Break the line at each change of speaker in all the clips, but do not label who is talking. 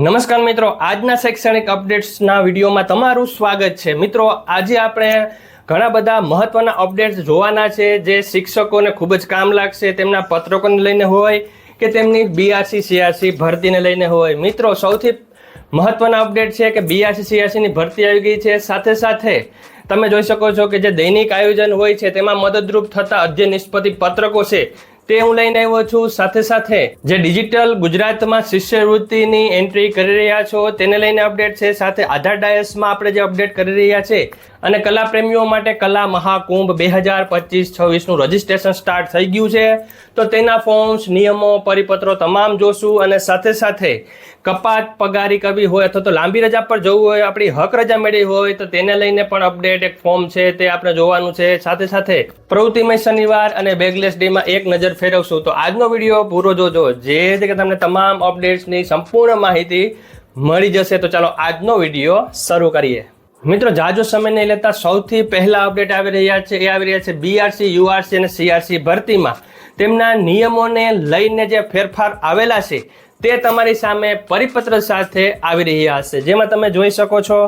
નમસ્કાર મિત્રો, આજના શૈક્ષણિક અપડેટ્સના વિડીયોમાં તમારું સ્વાગત છે. મિત્રો, આજે આપણે ઘણા બધા મહત્વના અપડેટ્સ જોવાના છે, જે શિક્ષકોને ખૂબ જ કામ લાગશે, તેમના પત્રકોને લઈને હોય કે તેમની બીઆરસી સીઆરસી ભરતીને લઈને હોય. મિત્રો, સૌથી મહત્વના અપડેટ છે કે બીઆરસી સીઆરસીની ભરતી આવી ગઈ છે. સાથે સાથે તમે જોઈ શકો છો કે જે દૈનિક આયોજન હોય છે, તેમાં મદદરૂપ થતા અધ્યય નિષ્પતિ પત્રકો છે તે હું લઈને આવ્યો છું. સાથે સાથે જે ડિજિટલ ગુજરાતમાં શિષ્યવૃત્તિની એન્ટ્રી કરી રહ્યા છો, તેને લઈને અપડેટ છે. સાથે આધાર ડાયસમાં આપણે જે અપડેટ કરી રહ્યા છે અને કલા પ્રેમીઓ માટે કલા મહાકુંભ બે હજાર પચીસ છવ્વીસનું રજિસ્ટ્રેશન સ્ટાર્ટ થઈ ગયું છે. તો તેના ફોર્મ્સ, નિયમો, પરિપત્રો તમામ જોશું અને સાથે સાથે કપાત પગારી કરવી હોય અથવા તો લાંબી રજા પર જવું હોય, આપણી હક રજા મેળવી હોય, તો તેને લઈને પણ અપડેટ એક ફોર્મ છે તે આપણે જોવાનું છે. સાથે સાથે પ્રવૃત્તિમય શનિવાર અને બેગલેસ ડેમાં એક નજર ફેરવશું. તો આજનો વીડિયો પૂરો જોજો. જે કે તમને તમામ અપડેટ્સની સંપૂર્ણ માહિતી મળી જશે. તો ચાલો આજનો વીડિયો શરૂ કરીએ. મિત્રો, જાજો સમય નહીં લેતા સૌથી પહેલા અપડેટ આવી રહ્યા છે, એ આવી રહ્યા છે બીઆરસી યુઆરસી અને સીઆરસી ભરતીમાં. તેમના નિયમોને લઈને જે ફેરફાર આવેલા છે, તે તમારી સામે પરિપત્ર સાથે આવી રહ્યા છે. જેમાં તમે જોઈ શકો છો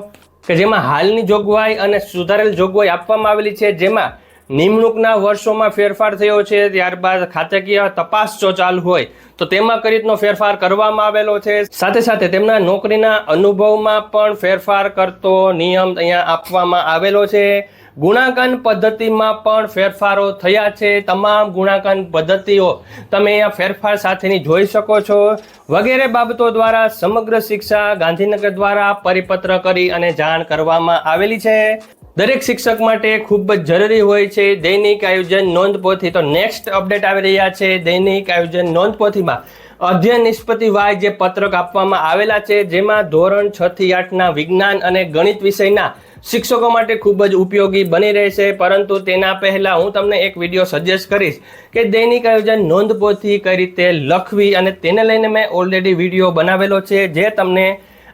કે જેમાં હાલની જોગવાઈ અને સુધારેલ જોગવાઈ આપવામાં આવેલી છે, જેમાં નિમણૂકના વર્ષોમાં ફેરફાર થયો છે, ત્યારબાદ ખાતાકીય તપાસ જો ચાલુ હોય, તો તેમાં કઈ રીતનો ફેરફાર કરવામાં આવેલો છે? સાથે સાથે તેમના નોકરીના અનુભવમાં પણ ફેરફાર કરતો નિયમ અહીંયા આપવામાં આવેલો છે. ગુણાંકન પદ્ધતિમાં પણ ફેરફારો થયા છે. તમામ ગુણાંકન પદ્ધતિઓ તમે અહીંયા ફેરફાર સાથેની જોઈ શકો છો. વગેરે બાબતો દ્વારા સમગ્ર શિક્ષા ગાંધીનગર દ્વારા પરિપત્ર કરી અને જાણ કરવામાં આવેલી છે. દરેક શિક્ષક માટે ખૂબ જ જરૂરી હોય છે દૈનિક આયોજન નોંધપોથી. તો નેક્સ્ટ અપડેટ આવી રહ્યા છે. દૈનિક આયોજન નોંધપોથીમાં અધ્યયન નિષ્પતિવાય જે પત્રક આપવામાં આવેલા છે, જેમાં ધોરણ છ થી આઠના વિજ્ઞાન અને ગણિત વિષયના શિક્ષકો માટે ખૂબ જ ઉપયોગી બની રહેશે. પરંતુ તેના પહેલાં હું તમને એક વીડિયો સજેસ્ટ કરીશ કે દૈનિક આયોજન નોંધપોથી કઈ રીતે લખવી અને તેને લઈને મેં ઓલરેડી વીડિયો બનાવેલો છે, જે તમને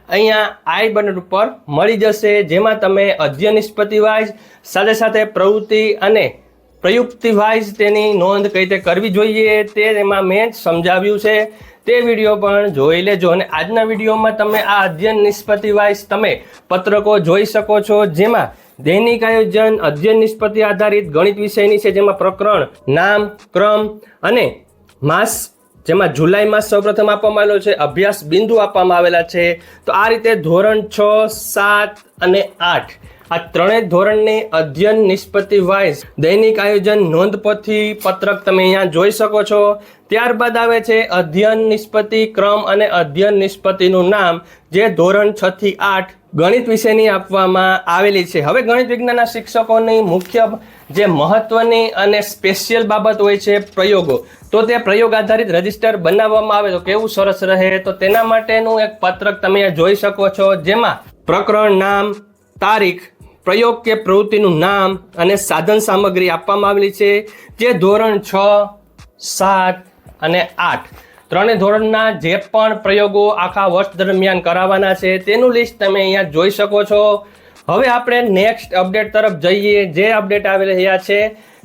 અહીંયા આઈ બટન ઉપર મળી જશે, જેમાં તમે અધ્યયન નિષ્પતિ વાઇઝ સાથે સાથે પ્રવૃત્તિ અને પ્રયુક્તિ વાઇઝ તેની નોંધ કઈ રીતે કરવી જોઈએ તે એમાં મેં સમજાવ્યું છે. તે વીડિયો પણ જોઈ લેજો અને આજના વિડીયોમાં તમે આ અધ્યયન નિષ્પતિ વાઇઝ તમે પત્રકો જોઈ શકો છો, જેમાં દૈનિક આયોજન, અધ્યયન નિષ્પતિ આધારિત ગણિત વિષયની છે, જેમાં પ્રકરણ, નામ, ક્રમ અને માસ જેમાં જુલાઈમાં સૌપ્રથમ આપવામાં આવેલો છે, અભ્યાસ બિંદુ આપવામાં આવેલા છે. તો આ રીતે ધોરણ છ, સાત અને આઠ, આ ત્રણેય ધોરણની અધ્યયન નિષ્પત્તિ વાઇઝ દૈનિક આયોજન નોંધપોથી પત્રક તમે અહીંયા જોઈ શકો છો. ત્યારબાદ આવે છે અધ્યયન નિષ્પત્તિ ક્રમ અને અધ્યયન નિષ્પત્તિનું નામ, જે ધોરણ છ થી આઠ ગણિત વિષયની આપવામાં આવેલી છે. હવે ગણિત વિજ્ઞાનના શિક્ષકોની મુખ્ય જે મહત્વની અને સ્પેશિયલ બાબત હોય છે પ્રયોગો, તો તે પ્રયોગ આધારિત રજિસ્ટર બનાવવામાં આવે તો કેવું સરસ રહે? તો તેના માટેનું એક પત્રક તમે જોઈ શકો છો, જેમાં પ્રકરણ નામ, તારીખ, પ્રયોગ કે પ્રવૃત્તિનું નામ અને સાધન સામગ્રી આપવામાં આવેલી છે, જે ધોરણ છ, સાત અને આઠ. ત્રણેય ધોરણના જે પણ પ્રયોગો આખા વર્ષ દરમિયાન કરાવવાના છે, તેનું લિસ્ટ તમે અહીંયા જોઈ શકો છો. હવે આપણે નેક્સ્ટ અપડેટ તરફ જઈએ. જે અપડેટ આવી રહ્યા છે,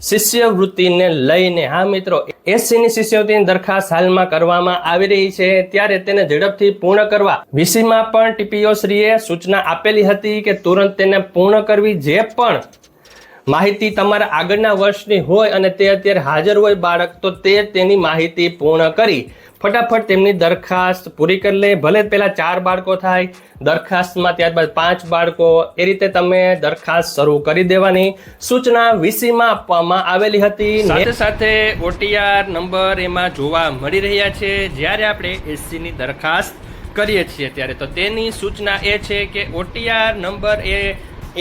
શિષ્યવૃત્તિને લઈને. હા મિત્રો, એસસીની શિષ્યવૃત્તિની દરખાસ્ત હાલમાં કરવામાં આવી રહી છે. ત્યારે તેને ઝડપથી પૂર્ણ કરવા વીસીમાં પણ ટીપીઓ શ્રીએ સૂચના આપેલી હતી કે તુરંત તેને પૂર્ણ કરવી જે પણ માહિતી તમારા આગળના વર્ષની હોય અને તે અત્યારે હાજર હોય બાળક, તો તે તેની માહિતી પૂર્ણ કરી. ફટાફટ તેમની દરખાસ્ત પૂરી કરી લે. ભલે પહેલા ચાર બાળકો થાય, દરખાસ્તમાં ત્યારબાદ પાંચ બાળકો, એ રીતે તમે દરખાસ્ત શરૂ કરી દેવાની. સૂચના વીસીમાં આપવામાં આવેલી હતી. સાથે સાથે ઓટીઆર નંબર એમાં જોવા મળી રહ્યા છે. જ્યારે આપણે એસસીની દરખાસ્ત કરીએ છીએ ત્યારે, તો તેની સૂચના એ છે કે ઓટીઆર નંબર એ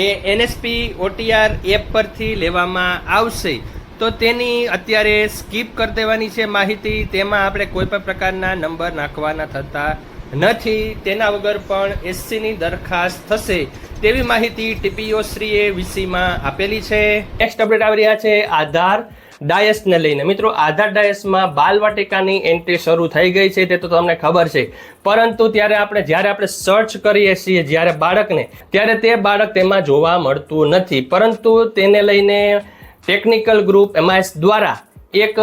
એ એનએસપી ઓટીઆર એપ પરથી લેવામાં આવશે. તો તેની અત્યારે સ્કીપ કરી દેવાની છે માહિતી. તેમાં આપણે કોઈ પણ પ્રકારના નંબર નાખવાના થતા નથી. તેના વગર પણ એસસીની દરખાસ્ત થશે તેવી માહિતી ટીપીઓ શ્રીએ વીસીમાં આપેલી છે. નેક્સ્ટ અપડેટ આવી રહ્યા છે. આધાર ડાયસને લઈને. મિત્રો, આધાર ડાયસમાં બાલવાટિકાની એન્ટ્રી શરૂ થઈ ગઈ છે, તે તો તમને ખબર છે. પરંતુ ત્યારે આપણે, જ્યારે આપણે સર્ચ કરીએ છીએ, જ્યારે બાળકને, ત્યારે તે બાળક તેમાં જોવા મળતું નથી. પરંતુ તેને લઈને ટેકનિકલ ગ્રુપ એમઆઈએસ દ્વારા એક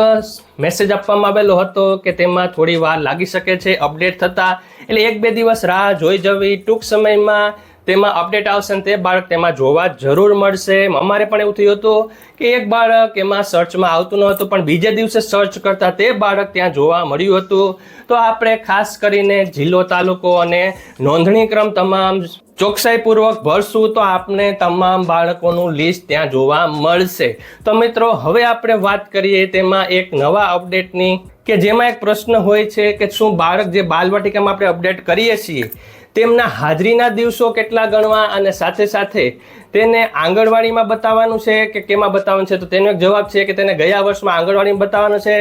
મેસેજ આપવામાં આવેલો હતો કે તેમાં થોડી વાર લાગી શકે છે અપડેટ થતાં. એટલે એક, બે દિવસ રાહ જોઈ જવી. ટૂંક સમયમાં તેમાં અપડેટ આવશે ને તે બાળક તેમાં જોવા જરૂર મળશે. અમારે પણ એવું થયું હતું કે એક બાળક એમાં સર્ચમાં આવતું ન હતું, પણ બીજે દિવસે સર્ચ કરતાં તે બાળક ત્યાં જોવા મળ્યું હતું. તો આપણે ખાસ કરીને જિલ્લો તાલુકો અને નોંધણી ક્રમ તમામ ચોકસાઈપૂર્વક ભરશું તો આપને તમામ બાળકોનું લિસ્ટ ત્યાં જોવા મળશે. તો મિત્રો, હવે આપણે વાત કરીએ તેમાં એક નવા અપડેટની કે જેમાં એક પ્રશ્ન હોય છે કે શું બાળક જે બાલવાટિકામાં આપણે અપડેટ કરીએ છીએ તેમના હાજરીના દિવસો કેટલા ગણવા અને સાથે સાથે તેને આંગણવાડીમાં બતાવવાનું છે કે કેમાં બતાવવાનું છે? તો તેનો એક જવાબ છે કે તેને ગયા વર્ષમાં આંગણવાડીમાં બતાવવાનું છે.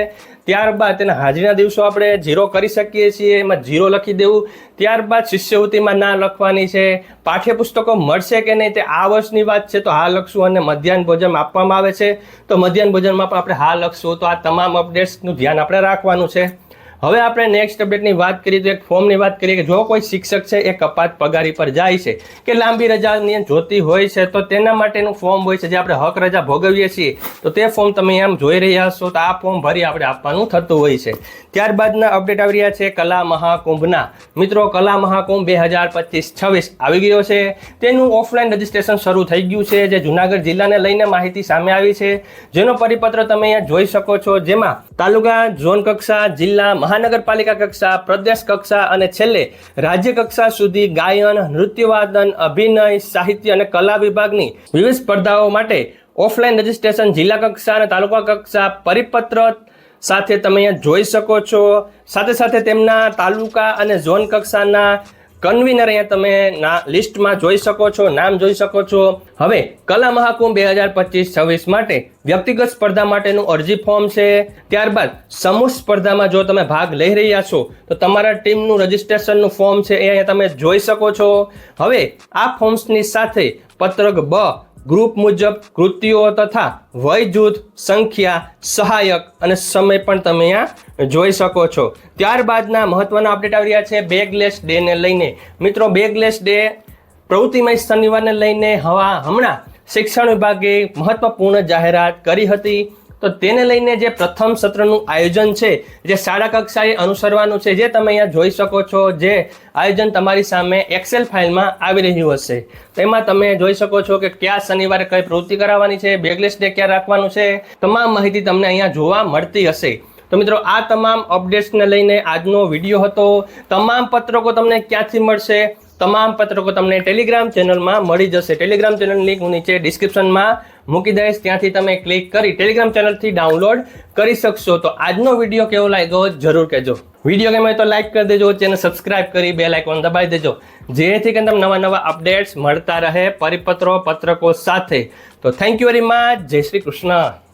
ત્યારબાદ તેના હાજરીના દિવસો આપણે ઝીરો કરી શકીએ છીએ, એમાં ઝીરો લખી દેવું. ત્યારબાદ શિષ્યવૃત્તિમાં ના લખવાની છે. પાઠ્યપુસ્તકો મળશે કે નહીં તે આ વર્ષની વાત છે. તો હા લખશું અને મધ્યાહન ભોજન આપવામાં આવે છે. તો મધ્યાહન ભોજનમાં પણ આપણે હા લખશું. તો આ તમામ અપડેટ્સનું ધ્યાન આપણે રાખવાનું છે. હવે આપણે નેક્સ્ટ અપડેટની વાત કરીએ તો એક ફોર્મની વાત કરીએ કે જો કોઈ શિક્ષક છે, એ કપાત પગારી પર જાય છે કે લાંબી રજાની જોતી હોય છે, તો તેના માટેનું ફોર્મ હોય છે જે આપણે હક રજા ભોગવીએ છીએ, તો તે ફોર્મ તમે આમ જોઈ રહ્યા છો તો આ ફોર્મ ભરી આપણે આપવાનું થતું હોય છે. ત્યારબાદના અપડેટ આવી રહ્યા છે કલા મહાકુંભના. મિત્રો, કલા મહાકુંભ બે હજાર પચીસ છવ્વીસ આવી ગયો છે. તેનું ઓફલાઈન રજીસ્ટ્રેશન શરૂ થઈ ગયું છે, જે જુનાગઢ જિલ્લાને લઈને માહિતી સામે આવી છે. જેનો પરિપત્ર તમે અહીંયા જોઈ શકો છો, જેમાં તાલુકા, ઝોન કક્ષા, જિલ્લા, મહાનગરપાલિકા કક્ષા, પ્રદેશ કક્ષા અને છેલ્લે રાજ્ય કક્ષા સુધી ગાયન, નૃત્યવાદન, અભિનય, સાહિત્ય અને કલા વિભાગની વિવિધ સ્પર્ધાઓ માટે ઓફલાઈન રજિસ્ટ્રેશન જિલ્લા કક્ષા અને તાલુકા કક્ષા પરિપત્ર સાથે તમે અહીંયા જોઈ શકો છો. સાથે સાથે તેમના તાલુકા અને ઝોન કક્ષાના કન્વીનર અહીંયા તમે ના લિસ્ટમાં જોઈ શકો છો, નામ જોઈ શકો છો. હવે, કલા મહાકુંભ બે હજાર પચીસ છવ્વીસ માટે વ્યક્તિગત સ્પર્ધા માટેનું અરજી ફોર્મ છે. ત્યારબાદ, સમૂહ સ્પર્ધામાં જો તમે ભાગ લઈ રહ્યા છો, તો તમારા ટીમનું રજિસ્ટ્રેશનનું ફોર્મ છે એ અહીંયા તમે જોઈ શકો છો. હવે, આ ફોર્મ્સની સાથે પત્રક બ ગ્રુપ મુજબ કૃતિઓ તથા વય જૂથ સંખ્યા, સહાયક અને સમય પણ તમે અહીંયા જોઈ શકો છો. ત્યારબાદના મહત્વના અપડેટ આવી રહ્યા છે બેગલેસ ડેને લઈને. મિત્રો, બેગલેસ ડે પ્રવૃત્તિમય શનિવારને લઈને હવા હમણાં શિક્ષણ વિભાગે મહત્વપૂર્ણ જાહેરાત કરી હતી. તો તેને લઈને જે પ્રથમ સત્રનું આયોજન છે, જે શાળા કક્ષાએ અનુસરવાનું છે, જે તમે અહીંયા જોઈ શકો છો, જે આયોજન તમારી સામે એક્સેલ ફાઇલમાં આવી રહ્યું હશે. તેમાં તમે જોઈ શકો છો કે કયા શનિવારે કઈ પ્રવૃત્તિ કરાવવાની છે, બેગલેસ ડે ક્યાં રાખવાનું છે, તમામ માહિતી તમને અહીંયા જોવા મળતી હશે. તો મિત્રો, આ તમામ અપડેટ્સને લઈને આજનો વીડિયો હતો. તમામ પત્રકો તમને ક્યાંથી મળશે? તમામ પત્રકો તમને ટેલિગ્રામ ચેનલમાં મળી જશે. ટેલિગ્રામ ચેનલ લિંક હું નીચે ડિસ્ક્રિપ્શનમાં મૂકી દઈશ. ત્યાંથી તમે ક્લિક કરી ટેલિગ્રામ ચેનલથી ડાઉનલોડ કરી શકશો. તો આજનો વીડિયો કેવો લાગ્યો જરૂર કહેજો. વીડિયો ગમે તો લાઈક કરી દેજો ચેનલ સબસ્ક્રાઇબ કરી બે લાઇકોન દબાવી દેજો. જેથી કરીને તમને નવા નવા અપડેટ્સ મળતા રહે પરિપત્રો પત્રકો સાથે. તો થેન્ક યુ વેરી મચ જય શ્રી કૃષ્ણ.